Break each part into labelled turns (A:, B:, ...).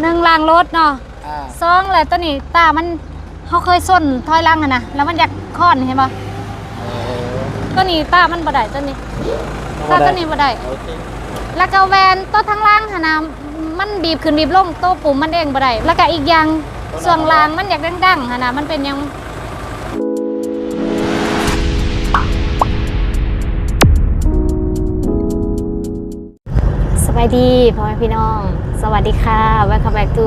A: หนึ่งล้างรถเนาะ
B: อ่า
A: สองแล้วตัวนี้ตามันเขาเคยส้นถอยหลังอะนะแล้วมันอยากค้อนเห็นปะ
B: เออ
A: ตัวนี้ตามันบ่ได้ตัวนี้ตาตัวนี้บ่ได้
B: โอเค
A: แล้วก็แวนตัวทั้งล่างหนนะมันบีบขึ้นบีบลงตัวปุ่มมันเองบ่ได้แล้วก็อีกอย่างส่วนล่างมันอยากดังๆหนนะมันเป็นหยังสบายดีพ่อแม่พี่น้อง สวัสดีค่ะ welcome back to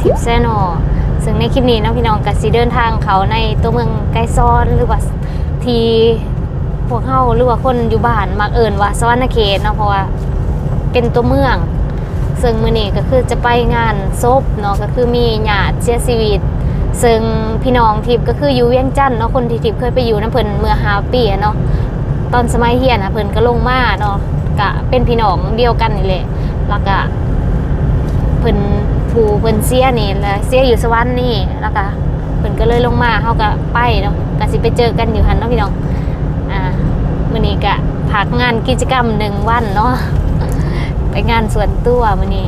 A: Tip Channel ซึ่งในคลิปนี้น้องพี่น้องก็สิเดินทางเขาในตัวเมืองไกลซ้อนหรือว่าทีพวกเฮาหรือว่าคนอยู่บ้านมักเอิ้นว่าสวรรณเขตเนาะเพราะว่าเป็นตัวเมือง ซึ่งมื้อนี้ก็คือจะไปงานศพเนาะก็คือมีญาติเสียชีวิต ซึ่งพี่น้องทิพย์ก็คืออยู่เวียงจันทน์เนาะคนที่ทิพย์เคยไปอยู่น้ำเพิ่นเมื่อหาปีเนาะตอนสมัยเฮียนนะเพิ่นก็ลงมาเนาะก็เป็นพี่น้องเดียวกันนี่แหละแล้วก็ พิ่นผู้เพิ่นเสียนี่แหละเสียอยู่สวรรค์นี่แล้วก็เพิ่นก็เลยลงมาเฮาก็ไปเนาะก็สิไปเจอกันอยู่หั่นเนาะพี่น้องอ่ามื้อนี้ก็พักงานกิจกรรมหนึ่งวันเนาะไปงานส่วนตัวมื้อนี้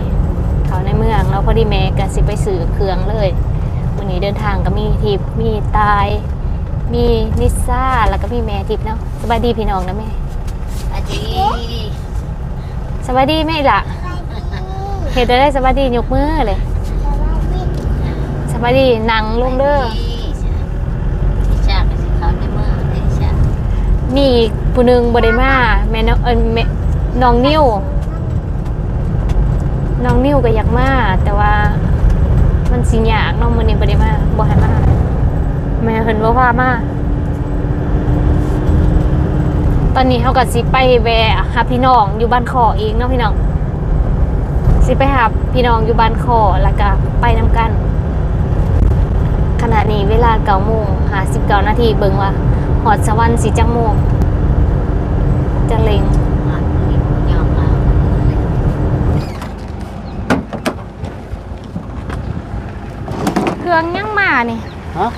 A: เขาในเมืองเราะพอดีแม่ก็สิไปซื้อเครื่องเลยมื้อนี้เดินทางก็มีทิพย์มีตาย มีนิซ่าแล้วก็มีแม่ทิพย์เนาะสบายดีพี่น้องนะแม่
C: อาจี
A: สบายดีแม่อีหล่ะ เฮ็ดได้สบายดียกมือเลยสบายดีนั่งลงเด้อ
C: ชาเป็นสีขาวในมือเด็กชา
A: มีอีกผู้หนึ่งบ่ได้มาแม่น้องเอิ้นแม่น้องนิ้วน้องนิ้วก็อยากมาแต่ว่ามันสิยากน้องมื้อนี้บ่ได้มาบ่ให้มาแม่เพิ่นบ่ามาตอนนี้เฮาก็สิไปแวะหาพี่น้องอยู่บ้านขออีกเนาะพี่น้อง สิไปหาพี่น้องอยู่บ้านขอแล้วก็ไปนํกัน ขณะนี้เวลา9โมง59นาทีเบิ่งว่าหอดสวรรค์สิจังโมงจะเล็ง
C: อ่านมีผู้ยอมมา
A: เครื่องยังมานี่
B: ฮะ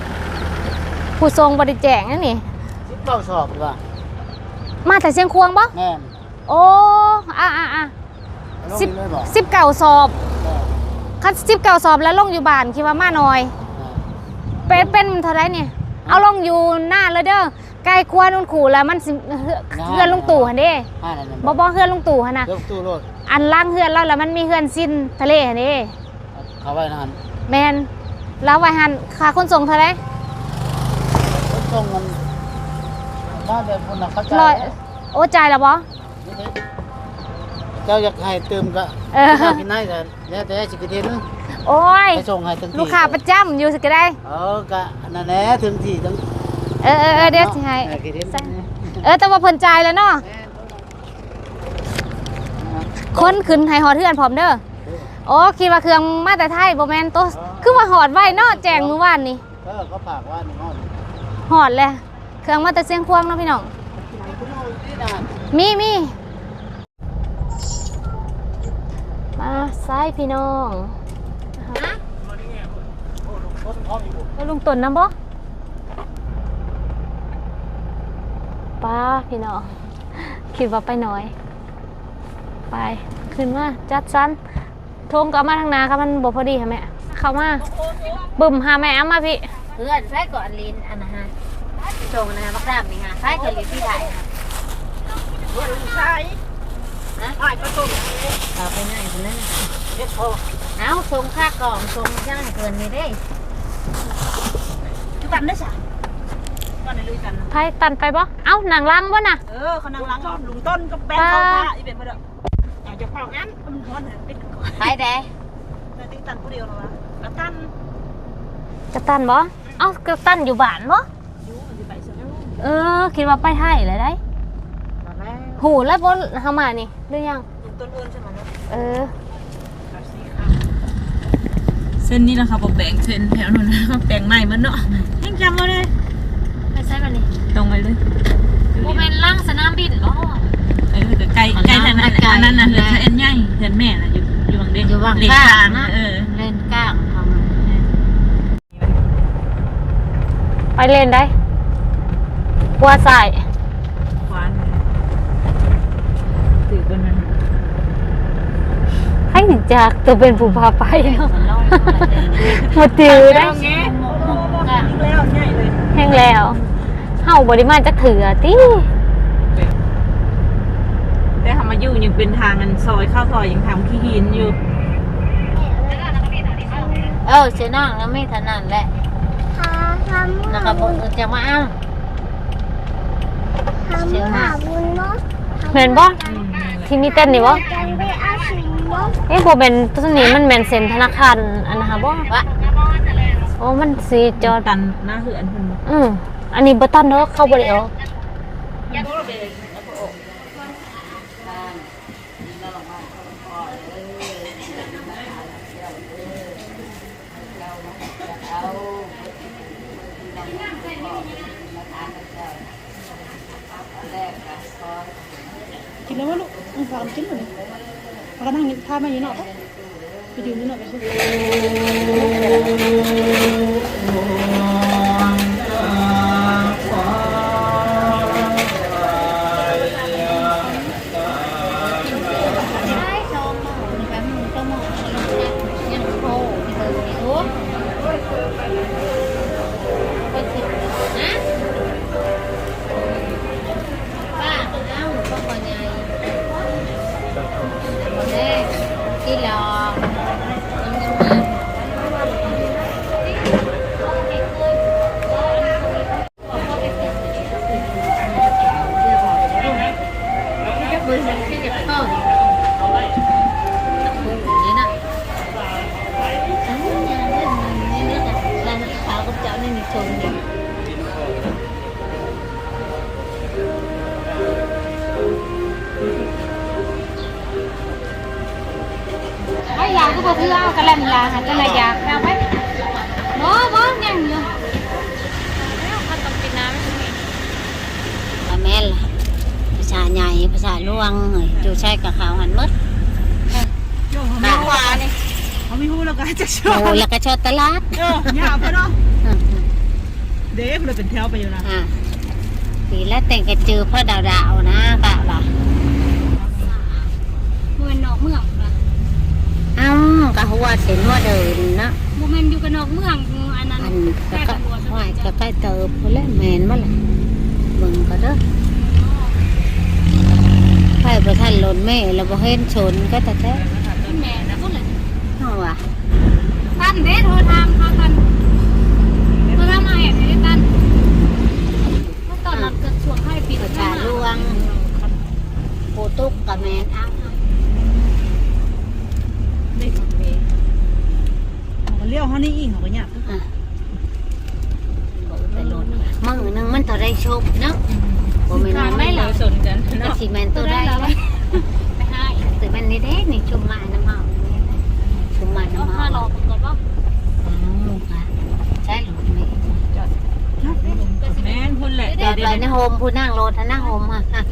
A: ผู้ทรงบริแจงนั่นนี่
B: สิบเก้าสอบดีกว่า
A: มาแต่เชียงควงปะ
B: แม่น
A: โอ้อะอะอะ
B: เอาลง
A: สิบ
B: นี่เลยบอก
A: สิบเก่าสอบ
B: แม่น
A: คันสิบเก่าสอบแล้วลงอยู่บ้านคิดว่ามาหน่อย
B: แม่น
A: เป็นเป็นเท่าไรเนี่ยเอาลงอยู่หน้าเลยเด้อใกล้ครัวนุ่นขู่แล้วมันสิเฮือเฮือนลุงตู่หันเด้
B: ห้านั่นน่ะ
A: บ่บ่เฮือนลุงตู่หันน่ะ
B: เดี๋ยวตู้รถ
A: อันล่างเฮือนเราแล้วมันมีเฮือนสิ้นทะเลหันเด้
B: เขาไว้นั่น
A: แมนแล้วไว้หันค่าขนส่งเท่าไร
B: รถส่งมันมาแต่คนน่ะเข้าใจ
A: ร้อยโอ้จ่ายแล้วบ่
B: นี่ เด้เจ้าอยากให้เติมก็
A: เออ
B: เจ้ากินได้แต่แล้วแต่สิกระเทียนนึง
A: โอ้ย
B: ไปส่งให้ถึงที่
A: ลูกค้าประจำอยู่สิก็ได้
B: เออก็นั่นแหละถึงที่ถึง
A: เออเออเออเดี๋ยวสิให้
B: เออกระเทียน
A: ใส่ เออแต่ว่าเพิ่นจ่ายแล้วเนาะคนขึ้นให้หอดเทือนพร้อมเด้อโอ้คิดว่าเครื่องมาแต่ไทยบ่แม่นโตะคือว่าหอดไว้เนาะแจ้งมื้อวานนี่
B: เออเขาฝากว่านี่ห้อง
A: หอดแล้วเครื่องมาแต่เสียงควงเนาะพี่น้อง
B: นี่นะ
A: มีมี มาซ้ายพี่น้องแล้วลุงตุนน้ำบ่ป้าพี่น้องคิดว่าไปหน่อย ไปขึ้นมาจัดซันทงกลับมาทางนาครับมันบ่พอดีค่ะแม่เข้ามาบึ่มหาแม่เอามาพี่
C: เพื่อนใช้ก่อนลินอันนะฮะชงนะฮะบักดามนี่ฮะใช้ก่อนลินที่ไห นฮะใช่ฮะเอาไปไหนคนนั้นเอาชงค่ากล่องชงย่างเกินนี่ได้
D: คือกันได้สะก่อนในลุยกัน
A: ไผตันไปบ่เอ้าหนังล้างบ่น่ะ
D: เออเขานั่งล้างลุงต้นก็แบงเข้ามาอีเป็นมาเด้ออยากจะเผางั้นมันร้อนเหรอติดก่อน
C: ไปแด้
D: แต่ติดตันผู้เดียวหรอวะแล้วตัน
A: กระตันบ่เอ้ากระตันอยู่บ้านบ่
D: อยู่มันจะไปเสียแล้ว
A: เออคิดว่าไปไทยเลยได้
D: ตอนแรก
A: หูแล้วบ่เฮามานี่หรือยัง
D: ลุงต้นเอิญใช่ไหมเนี่ย
A: เออ
D: เส้นนี้นะคะบอกแบ่งเส้นแถวนั้นนะแบ่งใหม่มันเนาะยังจำมาเลย
A: ไปใช้บัดนี้
D: ตรงไปเลย
A: บ่แม่นล่างสนามบินบ่
D: เออแต่ไกลไกลแต่นั้นอันนั้นน่ะเหลือเอ็นใหญ่เดือนแม่น่ะอยู่อยู่บางเด็ก
C: อยู่บาง
D: เด็ก
C: ข้าก
D: ลาง
C: งนะ
D: เออ
C: เล่นก้างท
A: ไปเล่นได้กลัวสาย
D: หวานถือกันนั้น
A: ให้ จากตัวเป็นผู้พาไปเนาะ
C: มันล่องอะไรเนี่ย
A: มาตือได้
D: แง่
C: ก็
D: แล้วง่ายเลย
A: แห้งแล้วเฮาบ่ได้มาจักเถื่อติ
D: แต่ทำมาอยู่ยังเป็นทางกันซอยเข้าซอยยังทำขี้หินอยู่
C: เออเสียน้องแล้วไม่ถนัดแหละแล้วก็บอกจะมาเอาเสียห้า
A: แม่นบ่ที่มีเต้นนี่บ่ เอ้บ่แม่นตัวนี้มันแม่นเซ็นธนาคารอันนะคะบ่
C: วะ
A: โอ้มันสิจอด
D: ตันหน้าเหือนเพิ่นบ่
A: อืมอันนี้บ่ตันเด้อเข้าบ่ได้ออก
D: กินแล้ววะลูกมึงพากิน เลยพากันนั่งท่ามาอยู่เนาะไปยืนอยู่เนาะไป
C: อ้ยาก็บ่
A: ถือเอากระแลมยาหาจังได๋ยาเอาไปบ่บ่ยังอยู่เขาต้องกินน้ำ
C: อาแม่นล่ะภาษาใหญ่ภาษาลวงจูใช้กับขาวหันมด
D: โยมเขาวานี่เขาไม่พูดแล้วก็จะชอ
C: โอ้แล้วก็ชดตลาด
D: เออหยาบไปเนาะเด็กเลยเป็นแถวไปอยู่นะ
C: ปีแล้วแต่งกระจือพ่อดาวดาวนะป้าป่ะ
A: บ่แม่นนอกเมืองล่ะ
C: เอ้า กะหัวเส้นหัวเดินนะ
A: บ่แม่นอยู่กับนอกเมืองอันนั้น
C: อันก็ก็ว่าก็ใกล้เติบพอแล้วแมนมาละเบิ่งก็เด้อไฟประทันหล่นแม่แล้วบ่เห็นชนก็แต่แท้
A: แม่นะพุ่นแหละ
C: เฮาว่ะ
A: ตันเด้โทรถามเขาตันโทรถามมาแอบให้ตันว่าตอนนั้นเกิดช่วงให้ปิด
C: ประชาลวงปูตุกกับแมนเอา
D: เด็ก เขาเลี้ยวเขานี่อีกเขาก็หยาบ
C: อะบอกแต่หล่นมึงนึงมันตัวได้ชบเนาะบ่แม่นว่าไม่หรอก
D: สนกัน
C: ก็
D: เนาะ
C: สิแม่นตัวได้
A: ไปให้
C: แต่มันนี่เด้นี่ชุมมาน้ำเฮาชุมมา
A: เอา
C: น้ำ
A: ห้า
C: เฮา
A: หลอกผมก่อนว่า
C: อ้าวค่ะใช่หรือไม่
D: แม่นพุ่นแหละ
C: เดี๋ยวไปในโฮมผู้นั่งรถนั่งโฮมอะอะ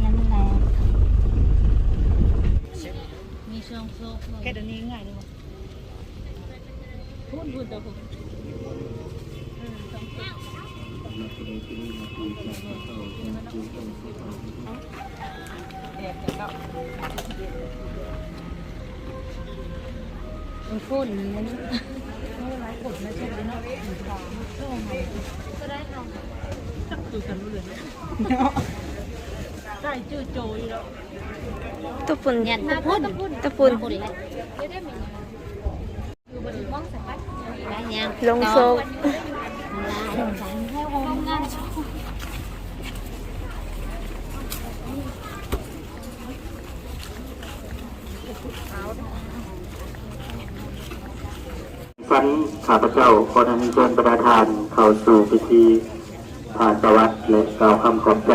A: แล้วมันแล้ว
C: มีช่วงโซ่
D: แค่เดี๋ยวนี้ง่ายเลย พูดพูดแต่ผม
C: มันฟุ้นมัน
D: คือกันรู้เลยใช่จื้อโจอยู่แล้ว
A: ตุปุ่น
C: ยันตะพุ่น
A: ตะปุ่น
C: พุ่นเลยไปยัง
A: ลงโซก
E: ฟันข้าพเจ้าขอนำเชิญประธานเข้าสู่พิธีผ่านประวัติและกล่าวคำขอบใจ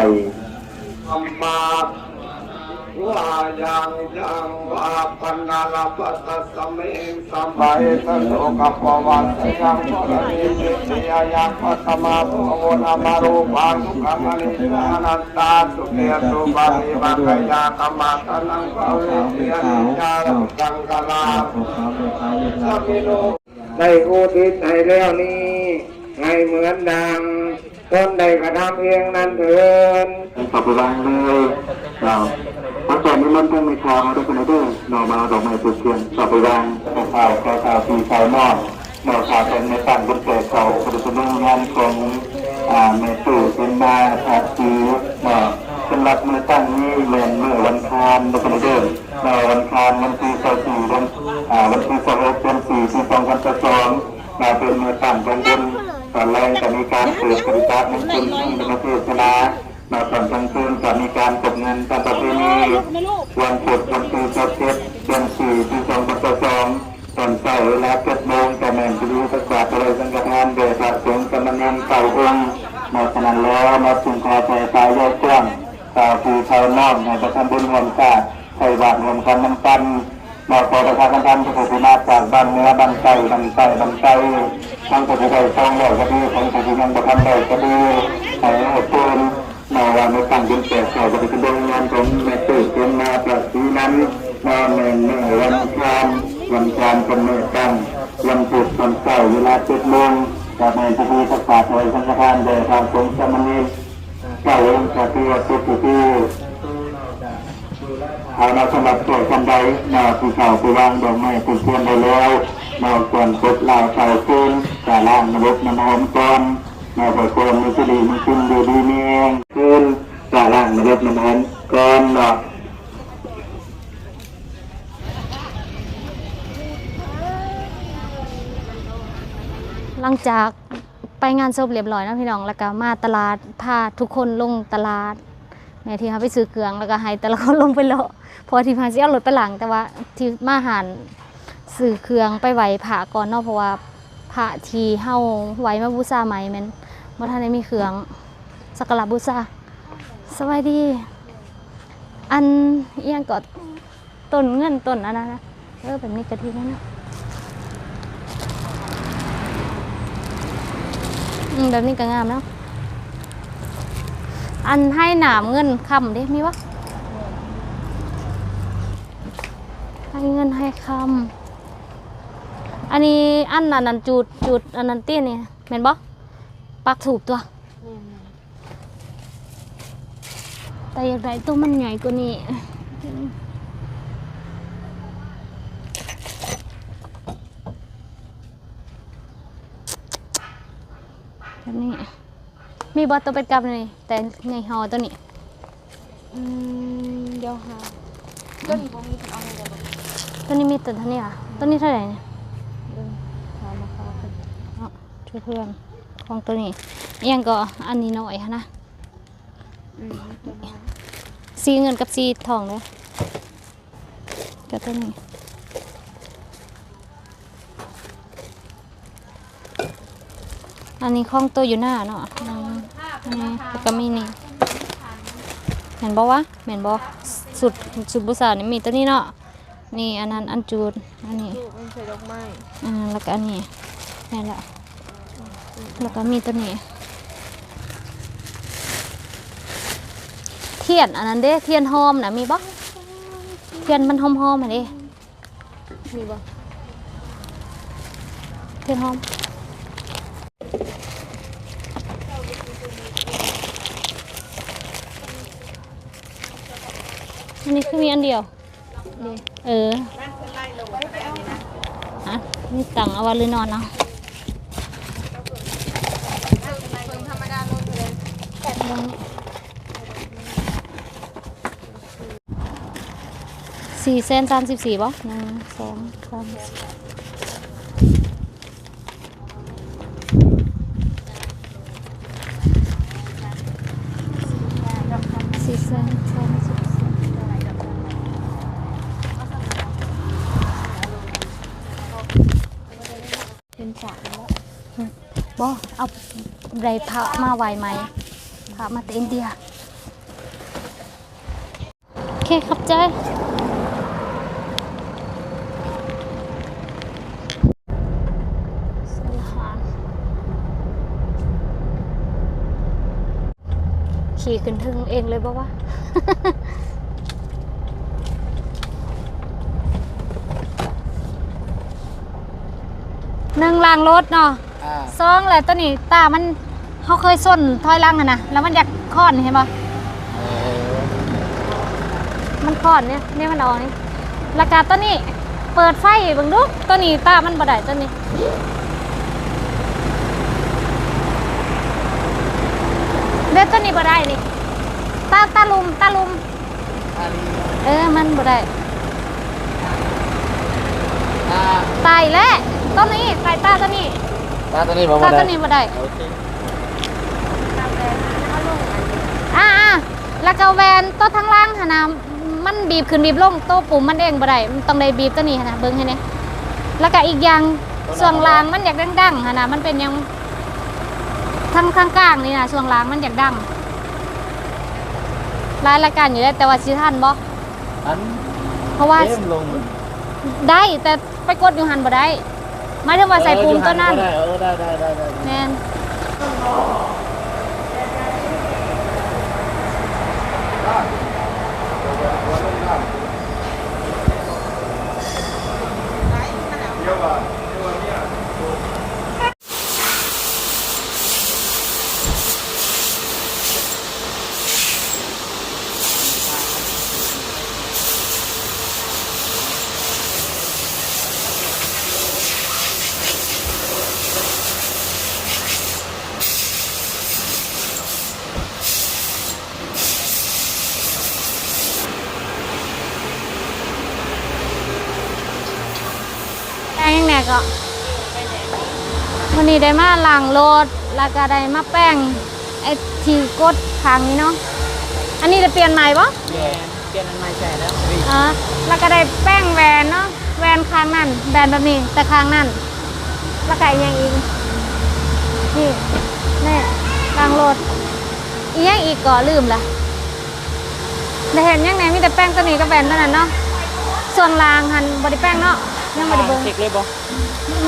F: สัมมา วายังยังวาปนนาลปัสสะสเมสัมบาเอตโลกปวัสสยังพระนิสิตยายังปัตมาภวนามารูปานุกัมลิสานันตาสุเตตุบาลิบังกยากัมมาตนังภาเวเสียนิยาลังกลาสัมิโนได้อุทิศให้แล้วนี้ให้เหมือนดังตนใดกระทำเองนั้นเถิน
E: ขอบคุณเลยเราพระเจ้านิ มนต์เพิ่งมีข่าวมาด้วยกันด้วยนอมาดอกไม้ตุกเทียนขอบคุณข่าวข่าวข่าวปีข่าวนอกนอข่าวเป็นในฝั่งบนเกิดเขาปฏิบัติงานของอ่าเมตุเป็นมาอาชีนอสำหรับมือตั้งนี้เมือนเมื่อวันคานด้วยกันด้วยนอวันคานวันที่สสี่วันอ่าวันที่สองเดือนสี่ที่สองพันสิบสองมาเป็นมือตั้งของบุญตอนแรกจะมีการเปิดบริการในคุณเป็นประเทศนา มาตอนกลางคืนจะมีการกดเงินตามประเพณีวันพุธวันที่สิบเจ็ดเดือนสี่ที่สองพันสิบสองตอนเช้าเวลาเจ็ดโมงจะแม่นจะดูประกาศอะไรสังฆทานโดยพระสงฆ์กำนันเก่าองค์มาฉะนั้นแล้วมาจึงขอใจสายยอดกว้างสาวภูเขาน้อมในประทำบุญรวมชาติใส่บาตรรวมกันน้ำกันมาขอประทานกันทำทุกข์นาจากบ้านเนื้อบ้านไก่บ้านไก่บ้านไก่ทั้งผู้ใดทองเหล่ากระดีของผู้ที่ยังประทันใดกระดีให้อดทน มาวันในตั้งยินเกิดเขาจะเป็นดงงานของแม่ตื่นเป็นมาประสีนั้นมาเมื่อเมื่อวันคานวันคานเป็นเมื่อตั้งวันพุธวันเสาร์เวลาเจ็ดโมงจะในพิธีประกาศโดยสังฆทานโดยทางสงฆ์สมณีเจ้าองค์จะตัวตุตุตูเอามาสำหรับตัวกันใดมาผู้เฒ่าผู้วางดอกไม้ผู้เทียนไปแล้วมาควรกดลาวเสาคืนกาล่างนรกน้ำหอมก่อน มาประกอบมีสิริมีคุณดูดีมีเองคืนกาล่างนรกน้ำหอมก่อนเนาะ
A: หลังจากไปงานศพเรียบร้อยนะพี่น้องแล้วก็มาตลาดพาทุกคนลงตลาดแม่ที่เขาไปซื้อเครื่องแล้วก็ให้แต่ละคนลงไปเลาะพอที่พาสิเอารถไปหลังแต่ว่าที่มาหารซื้อเครื่องไปไหวผ่าก่อนเนาะเพราะว่าผ่าทีเฮาไหวมาบูชาใหม่แม่น บ่ทันได้มีเครื่องสักการะบูชาสวัสดี อันเอียงก็ต้นเงินต้นอันนั้นนะเออแบบนี้กะทินั่นนะอืมแบบนี้ก็งามแล้วอันให้หนามเงินคำเด้มีวะให้เงินให้คำอันนี้อันนั้นนันจูดจูดอันนั้นเตี้ยนี่เห็นบ่ ปักถูกตัว แต่อยากได้ตัวมันใหญ่กว่านี้แบบนี้ มีบอตัวเป็นกำเลย แต่ในหอตัวนี้
D: อืม เดี๋ยวหาก็มีพวกนี้เป็นเอาไงเดี๋ยวบอก
A: ตัวนี้มีตัวเท่านี้อะตัวนี้เท่าไหร่เนี่ย
D: เดินหามาคากัน
A: เอาช่วยเพื่อน ของตัวนี้เอียงก็อันนี้หน่อยค่ะนะ
D: อืมตัวน้อย
A: สีเงินกับสีทองเลยกับตัวนี้อันนี้ของตัวอยู่หน้าเนาะอืมอันนี้แล้วก็มีนี่เห็นบ่วะเห็นบ่สุดสุดบุษานี่มีตัวนี้เนาะนี่อันนั้นอันจูดอันนี้
D: ลูกมันใส่ดอกไม้
A: อ่าแล้วก็อันนี้นี่แหละ แล้วก็มีตัวนี้ เทียนอันนั้นเด้ เทียนหอมนะมีบ่เทียนมันหอมหอมๆอะเด้
D: มีบ่
A: เทียนหอมอันนี้คือมีอันเดียว
D: นี่
A: เออฮะนี่ตังเอาไว้หรือนอนเอา สี่เซนสามสิบสี่ป่ะหนึ่งสองสามสี่เสี่เซนสามสิบสี่
D: เป็นสาม
A: บอเอาไรพระมาไวไหม พระมาจากอินเดีย โอเคครับเจ้ขี่ขึ้นถึงเองเลยบ่วะหนึ่งล้างรถเนาะ
B: อ่า
A: สองแหละตัวนี้ตามัน เขาเคยส้นถอยหลังอะนะแล้วมันอยากคลอนเห็นปะมันคลอนเนี่ยเนี่ยมันออกนี่แล้วก็ตัวนี้เปิดไฟเบิ่งดูตัวนี้ตามันบ่ได้ตัวนี้เด็ดตัวนี้บ่ได้นี่ตาตาลุมตาลุมเออมันบ่ได้
B: อ่า
A: ตายแล้วตัวนี้ตายตาตัวนี้
B: ตาตัวนี้บ่
A: ตา
B: ได้
A: ตัวนี้บ่ได้
B: โอเค
A: อ่าแล้วก็แวนตัวทั้งล่างหั่นะมันบีบขึ้นบีบลงโตัวปุ่มมันเองบ่ได้มันต้องได้บีบตัวนี้หั่นะเบิ่งให้แหน่แล้วก็อีกอย่างส่วนล่างมันอยากดังๆหั่นะมันเป็นยังทั้งข้างกลางนี่นะส่วนล่างมันอยากดังรายรายการอยู่ได้แต่ว่าสิทันบ่
B: อัน
A: เพราะว่า
B: เต็มลง
A: ได้แต่ไปกดอยู่หันบ่ได้หมายถึงว่าใส่ปุ่มตัวนั้น
B: เออได้ได้ได้ได้
A: แมน แนนี้ได้มาล้างรถแล้วก็ได้มาแป้งไอ้ที่กดทางนี้เนาะอันนี้จะเปลี่ยนใหม่ปะ
B: เปลี่ยนอันใหม่ใช่แล้ว
A: อ่าแล้วก็ได้แป้งแวนเนาะแวนข้างนั่นแบนแบบนี้แต่ข้างนั่นแล้วก็อีกอย่างอีกนี่นี่ล้างรถอีกอย่างอีกก็ลืมละได้เห็นยังไงมีแต่แป้งตัวนี้กับแบนตัวนั้นเนาะส่วนล่างหันบไดิแป้งเนาะ ยังบไดิเบิ้ง
B: เช็คเลยบ่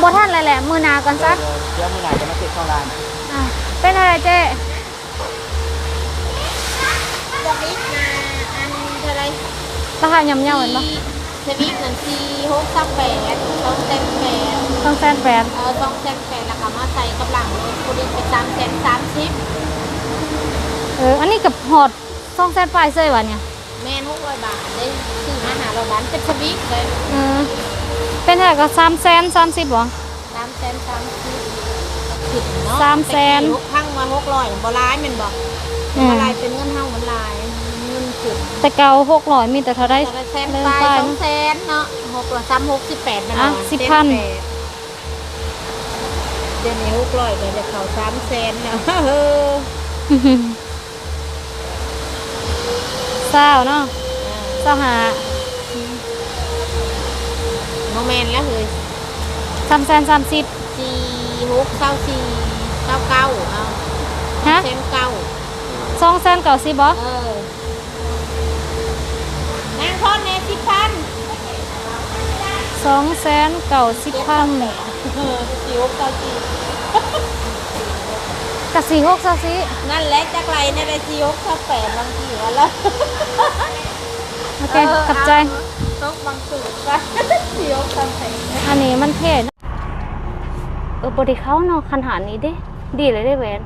A: บ่ทันเลยแหละมือหนาก่อนซะ
B: เดี๋ยวมื้อหน้าจะมาเช็คข้างล่าง
A: อะเป็นอะไรเจ๊
G: บอกอีกนะอันเท่าไร
A: ราคาย่ำเยาเหมือนปะ
G: สวิกนั่นสี่หกสักแปดต้องเต็มแปด
A: ต้องแสนแปด
G: เออต้องเต็มแปดแล้วก็มาใส่กับหลังรถกูดีไปสามแสนสามสิบ
A: เอออันนี้กับหอดสองแสนปลายเซยวะเนี่ย
G: แม่นหกร้อยบาทได้ซื้อมาหาเราบ้านเป็นสวิกเลย
A: เออ เป็นเท่าไหร่ก็สามแสนสามสิบหรอ
G: สามแสนสามสิบผิดเนาะ
A: สามแสน
G: หกพังมาหกร้อยบ่ร้ายแมันบอก
A: อืม
G: บ่ร้ายเป็นเงินเฮามันลายเงินขึ้น
A: แต่เก่าหกร้อยมีแต่เท่าไร
G: แต่ละแสน
A: เริ่ม
G: ปลาย
A: ไป
G: สองแสนเนาะหกร้อยสามหกสิบแปดมัน
A: อะ
G: เนาะ
A: สิบพัน
G: เต็มแปดเดี๋ยวนี้หกร้อยก็จะเข้าสามแสนแล้วเออ
A: เศร้าเนาะเศร้าหา
G: โมเมนต์แล้วเฮ้ย
A: สามแสนสามสิบ
G: สี่หกเก้าสี่เก้าเก้าเอา
A: ฮะ
G: แสนเก้า
A: สองแสนเก้าสิบบ่
G: เออนางทอนเนสิบพัน
A: สองแสนเก้าสิบพัน
G: เออสี่หกเก้าสี่
A: กับสี่หกซาสิ
G: นั่นแหละจักไรเนี่ยได้สี่หกเก้าแปดบางทีวันละ
A: โอเคขับใจ
G: ต้องบางสูตรไปสี่หกเก้าแป
A: อันนี้มันเท่นะเออบไดีเขาเนาะคันหารนี้ดิดีเลยได้แหวน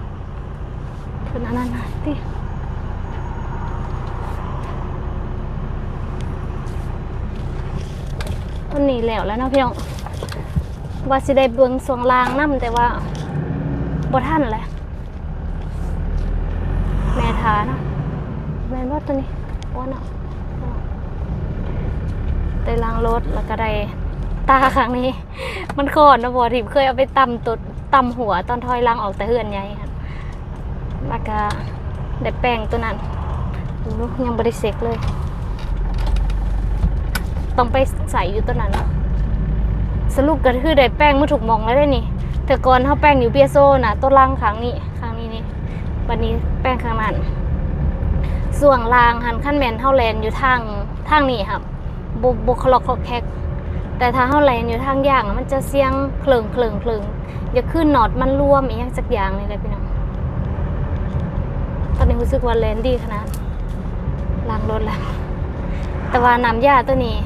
A: เป็นอันนั้นนะดิวันนี้แล้วแล้วเนาะพี่น้องว่าสิได้เบิ่งสวงลางนํแต่ว่าบ่ทันแหละแม่ทานะแม่นว่าตัวนี้ว่าเนาะ ได้ล้างรถแล้วก็ได้ตาครั้งนี้ มันโคตรนะบอทิมเคยเอาไปตำตุดตำหัวตอนถอยล้างออกแต่เฮือนใหญ่ค่ะแล้วก็ได้แป้งตัวนั้นดูยังบริเซกเลย ต้องไปใส่อยู่ตัวนั้น สรุปก็คือได้แป้งมาถูกมองแล้วได้นี่แต่ก่อนเขาแป้งอยู่เปียโซนะตัวล่างครั้งนี้ครั้งนี้นี่วันนี้แป้งข้างนั้นส่วนล่างหันขั้นแมนเท่าแลนอยู่ทางทางนี้ครับ บุบุคลอกคลอกแคกแต่ถ้าเท่าแลนอยู่ทางย่างมันจะเสียงเคลิงเคลิงเคลิงอย่าขึ้นหนอดมันร่วมอีกสักอย่างนี่เลยพี่น้องตอนนี้รู้สึกว่าแลนดีขนาดล้างรถแล้ว แต่ว่าน้ำยาตัวนี้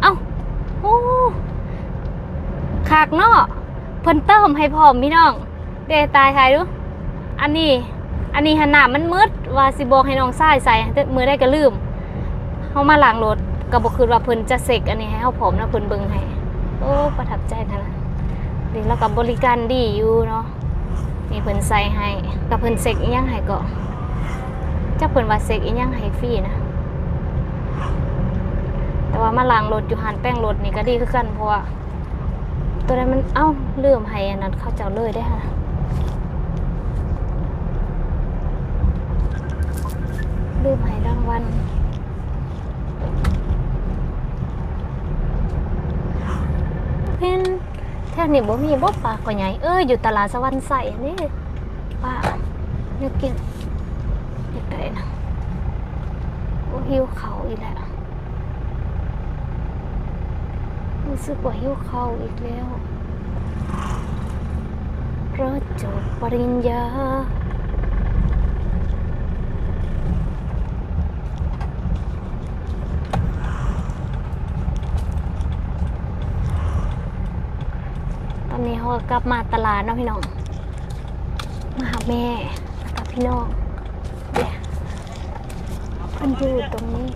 A: เอ้าโอ้ขากเนาะเพิ่นเติมให้พร้อมพี่น้องเดตายใครดูอันนี้อันนี้หนามันมืดว่าสิบอกให้น้องชายใส่แต่มือได้ก็ลืมเฮามาล้างรถ ก็บ่คิดว่าเพิ่นจะเซ็กอันนี้ให้เฮาพร้อมนะเพิ่นเบิ่งให้โอ้ประทับใจนะล่ะดีแล้วก็บริการดีอยู่เนาะนี่เพิ่นใส่ให้กับเพิ่นเซ็กอีหยังให้ก็จักเพิ่นว่าเซ็กอีหยังให้ฟรีนะแต่ว่ามาล้างรถอยู่หันแป้งรถนี่ก็ดีคือกันเพราะว่าตัวนั้นมันเอ้าลืมให้อันนั้นเข้าเจ้าเลยได้อค่ะลืมให้รางวัล เพิ่นแท่นี้บ่มีบ่ปลาก็ใหญ่เอ้ยอยู่ตลาดสวรรค์ใส่นี่ปลาอยากกินอยากได้นะโอ้หิวเขาอีกแล้วรู้สึกว่าหิวเขาอีกแล้วเพราะจบปริญญา อนนี้เขาก็กลับมาตลาดเนาะพี่น้อง มาหาแม่แล้วกับพี่น้องเดี๋ยวมันอยู่ตรงนี้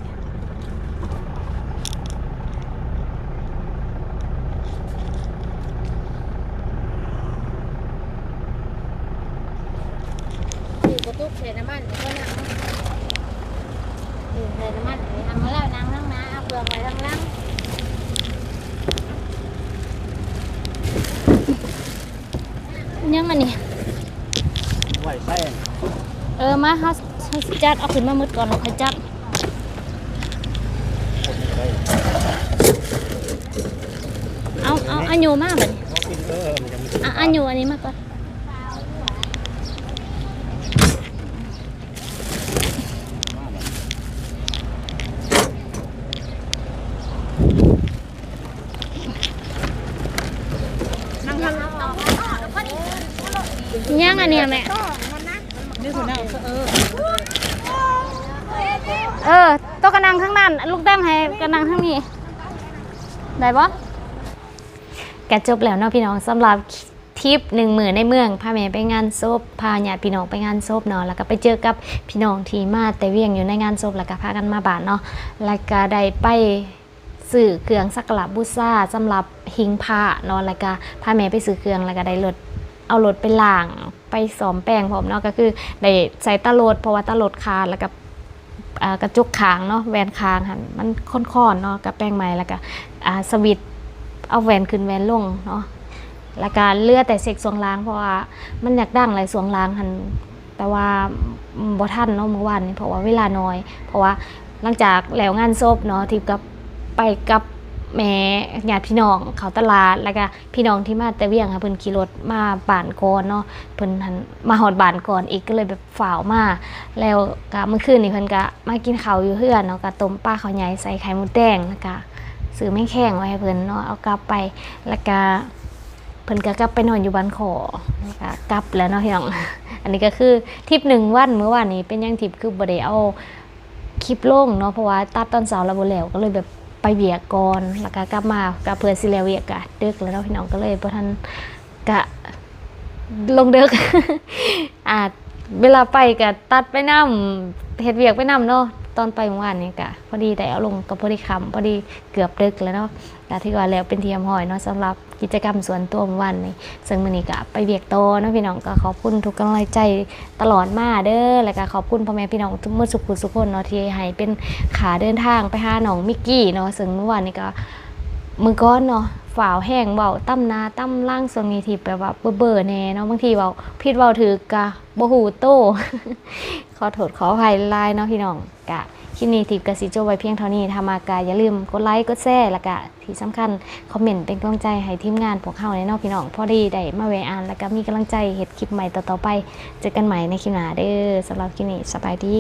C: ดูกระตุกเศษน้ำมันก็นั่งอยู่เศษน้ำมันทำมาแล้วนั่งนั่งนะเอาเปลือกไว้ทั้งนั่ง
A: ยังอันนี้
B: ไหวแป้ง
A: เออมาเฮาเฮาสิจัดเอาขึ้นมามืดก่อนเล้วค่อยจัดเอาเอาอันยูมากเลยอันยูอันนี้มากก่อนยัง อันเนี้ยแม่
D: นี่คือหน้าเออ
A: เออตัวกระนังข้างนั้น ลูกแต้มให้กระนังข้างนี้ ได้ปะแกจบแล้วเนาะพี่น้องสำหรับทริปหนึ่งหมื่นในเมืองพาแม่ไปงานศพพาญาติพี่น้องไปงานศพเนาะแล้วก็ไปเจอกับพี่น้องที่มาแต่เวียงอยู่ในงานศพแล้วก็พากันมาบ้านเนาะแล้วก็ได้ไปซื้อเครื่องสักการะบูชาสำหรับหิงพระเนาะแล้วก็พาแม่ไปซื้อเครื่องแล้วก็ได้รถเอารถไปล้าง ไปซ้อมแป้งพร้อมเนาะก็คือได้ใส่ตะโลดเพราะว่าตะโลดขาแล้วก็กระจกคางเนาะแหวนคางหันมันค่อนๆเนาะกับแป้งไหม้แล้วก็สวิตเอาแหวนขึ้นแหวนลงเนาะแล้วก็เลือดแต่เซ็กสวงล้างเพราะว่ามันอยากดังหลายสวงล้างหันแต่ว่าบ่ทันเนาะเมื่อวานเพราะว่าเวลาน้อย เพราะว่าหลังจากแล้วงานศพเนาะที่กับไปกับ แม่ญาติพี่น้องเขาตลาดแล้วก็พี่น้องที่มาแต่เวียงค่ะเพิ่นขี่รถมาบ้านก่อนเนาะเพิ่นหันมาฮอดบ้านก่อนอีกก็เลยแบบฝ่าวมาแล้วก็เมื่อคืนนี่เพิ่นก็มากินข้าวอยู่เฮือนเนาะก็ต้มปลาข้าวใหญ่ใส่ไข่มดแดงแล้วก็ซื้อแม่งแข้งไว้ให้เพิ่นเนาะเอากลับไปแล้วก็เพิ่นก็กลับไปนอนอยู่บ้านขอแล้วก็กลับแล้วเนาะพี่น้องอันนี้ก็คือทริปหนึ่งวันเมื่อวานนี้เป็นยังทริปคือบ่ได้เอาคลิปลงเนาะเพราะว่าตัดตอนเช้าแล้วบ่แล้วก็เลยแบบ ไปเบียก่อนแล้วก็กลับมากับเพื่อนสิเลเวียกกะดึกแล้วเนาพี่น้องก็เลยบ่ทันกะลงเด็กอ่าเวลาไปกะตัดไปนำเฮ็ดเวียกไปนำเนาะ ตอนไปเมื่อวานนี่กะพอดีแต่เอาลงกับพอดีคำพอดีเกือบดึกแล้วเนาะแต่ที่ว่าแล้วเป็นเทียมหอยเนาะสำหรับกิจกรรมส่วนตัวเมื่อวานนี้ซึ่งมื้อนี้กะไปเวียกโตเนาะพี่น้องก็ขอบคุณทุกกำลังใจตลอดมาเด้อแล้วก็ขอบคุณพ่อแม่พี่น้องทุกมื้อสุขุสุขคนเนาะที่ให้เป็นขาเดินทางไปหาน้องมิกกี้เนาะซึ่งเมื่อวานนี้ก็ มือก้อนเนาะฝ่าวแห้งเบาตั้มนาตั้มล่างทรงนี้ที่แบบว่าเบอร์ๆแน่เนาะบางทีเบาผิดเบาถือกะบหูโตขอโทษขออภัยลายเนาะพี่น้องกะคลิปนี้ทิปกสิโจไว้เพียงเท่านี้ถ้ามากาอย่าลืมกดไลค์กดแชร์แล้วก็ที่สำคัญคอมเมนต์เป็นกำลังใจให้ทีมงานพวกเขาในนาะพี่น้องพอดีได้มาแวอ่านแล้วก็มีกำลังใจเฮ็ดคลิปใหม่ต่อๆไป เจอกันใหม่ในคลิปหน้าเด้อสำหรับคลิปนี้สบายดี